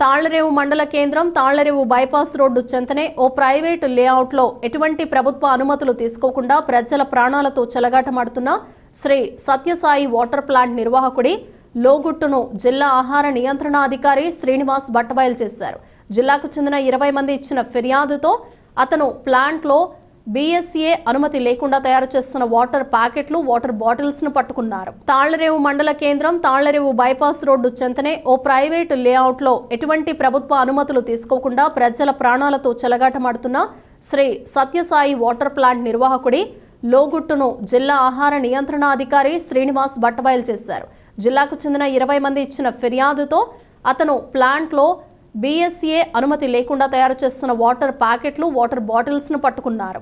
తాళ్ళరేవు మండల కేంద్రం Tallarevu bypass road చెంతనే ఓ ప్రైవేటు లేఅవుట్లో ఎటువంటి ప్రభుత్వ అనుమతులు తీసుకోకుండా ప్రజల ప్రాణాలతో చెలగాటమాడుతున్న శ్రీ సత్యసాయి వాటర్ ప్లాంట్ నిర్వాహకుడి లోగుట్టును జిల్లా ఆహార నియంత్రణ అధికారి శ్రీనివాస్ బట్టబయలు చేశారు. జిల్లాకు చెందిన ఇరవై మంది ఇచ్చిన ఫిర్యాదుతో అతను ప్లాంట్లో బీఎస్ఏ అనుమతి లేకుండా తయారు చేస్తున్న వాటర్ ప్యాకెట్లు వాటర్ బాటిల్స్ను పట్టుకున్నారు. తాళ్ళరేవు మండల కేంద్రం తాళ్ళరేవు బైపాస్ రోడ్డు చెంతనే ఓ ప్రైవేటు లేఅవుట్లో ఎటువంటి ప్రభుత్వ అనుమతులు తీసుకోకుండా ప్రజల ప్రాణాలతో చెలగాటమాడుతున్న శ్రీ సత్యసాయి వాటర్ ప్లాంట్ నిర్వాహకుడి లోగుట్టును జిల్లా ఆహార నియంత్రణ అధికారి శ్రీనివాస్ బట్టబయలు చేశారు. జిల్లాకు చెందిన ఇరవై మంది ఇచ్చిన ఫిర్యాదుతో అతను ప్లాంట్లో బీఎస్ఏ అనుమతి లేకుండా తయారు చేస్తున్న వాటర్ ప్యాకెట్లు వాటర్ బాటిల్స్ను పట్టుకున్నారు.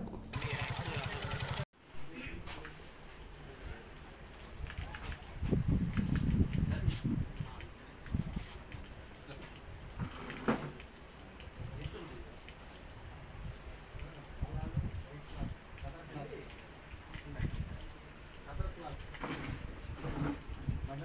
ను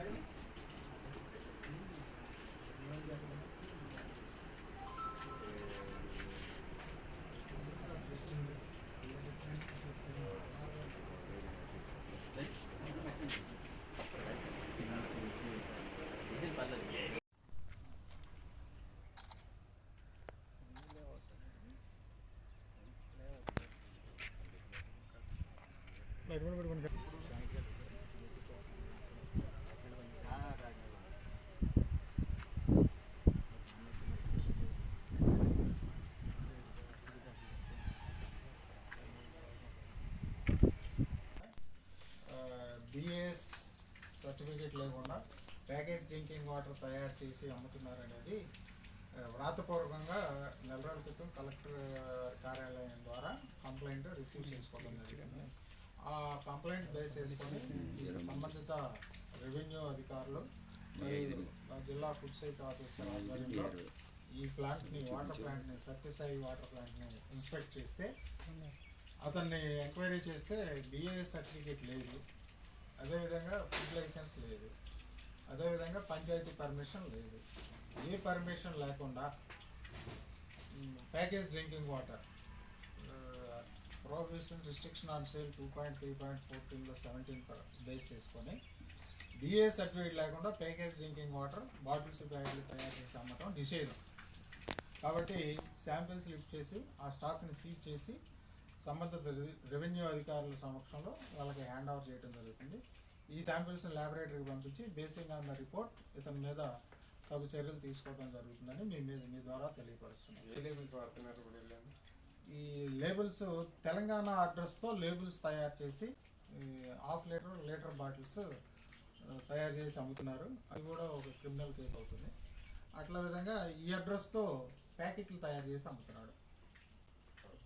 పట్టుకున్నారు బిఎస్ సర్టిఫికేట్ లేకుండా ప్యాకేజ్ డ్రింకింగ్ వాటర్ తయారు చేసి అమ్ముతున్నారనేది ఆ, వ్రాతపూర్వకంగా నెల రోజుల క్రితం కలెక్టర్ కార్యాలయం ద్వారా కంప్లైంట్ రిసీవ్ చేసుకోవడం జరిగింది. ఆ కంప్లైంట్ బేస్ చేసుకొని సంబంధిత రెవెన్యూ అధికారులు జిల్లా ఫుడ్ సేఫ్టీ ఆఫీసర్ ఆధ్వర్యంలో ఈ ప్లాంట్ని వాటర్ ప్లాంట్ని సత్యసాయి వాటర్ ప్లాంట్ని ఇన్స్పెక్ట్ చేస్తే అతన్ని ఎంక్వైరీ చేస్తే బిఏఎస్ సర్టిఫికేట్ లేదు. అదేవిధంగా ఫుడ్ లైసెన్స్ లేదు. అదేవిధంగా పంచాయతీ పర్మిషన్ లేదు. ఏ పర్మిషన్ లేకుండా package drinking water prohibition restriction on sale two point three point ఫోర్టీన్లో సెవెంటీన్ బేస్ చేసుకొని డిఏ సర్టిఫికేట్ లేకుండా ప్యాకేజ్ డ్రింకింగ్ వాటర్ బాటిల్స్ ప్యాకెట్లు తయారు చేసి అమ్మటం నిషేధం. కాబట్టి శాంపిల్స్ లిఫ్ట్ చేసి ఆ స్టాక్ని సీజ్ చేసి సంబంధిత రెవె- రెవెన్యూ అధికారుల సమక్షంలో వాళ్ళకి హ్యాండ్ ఓవర్ చేయడం జరుగుతుంది. ఈ శాంపిల్స్ని ల్యాబొరేటరీకి పంపించి బేసింగ్ ఆన్ ద రిపోర్ట్ ఇతని మీద తగు చర్యలు తీసుకోవడం జరుగుతుందని మీ మీద మీ ద్వారా తెలియపరుస్తున్నాం. వెళ్ళాను ఈ లేబుల్స్ తెలంగాణ అడ్రస్తో లేబుల్స్ తయారు చేసి హాఫ్ లీటర్ లీటర్ బాటిల్స్ తయారు చేసి అమ్ముతున్నారు. అది కూడా ఒక క్రిమినల్ కేసు అవుతుంది. అట్లా విధంగా ఈ అడ్రస్తో ప్యాకెట్లు తయారు చేసి అమ్ముతున్నాడు.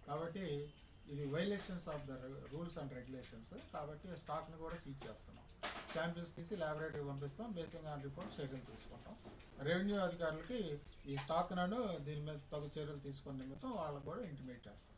కాబట్టి ఇది violations of the rules and regulations కాబట్టి స్టాక్ని కూడా సీజ్ చేస్తున్నాం. శాంపిల్స్ తీసి ల్యాబొరేటరీ పంపిస్తాం. బేసింగ్ ఆన్ రిపోర్ట్ చర్యలు తీసుకుంటాం. రెవెన్యూ అధికారులకి ఈ స్టాక్ నన్ను దీని మీద తగు చర్యలు తీసుకునే నిమిత్తం వాళ్ళకు కూడా ఇంటిమేట్ చేస్తాం.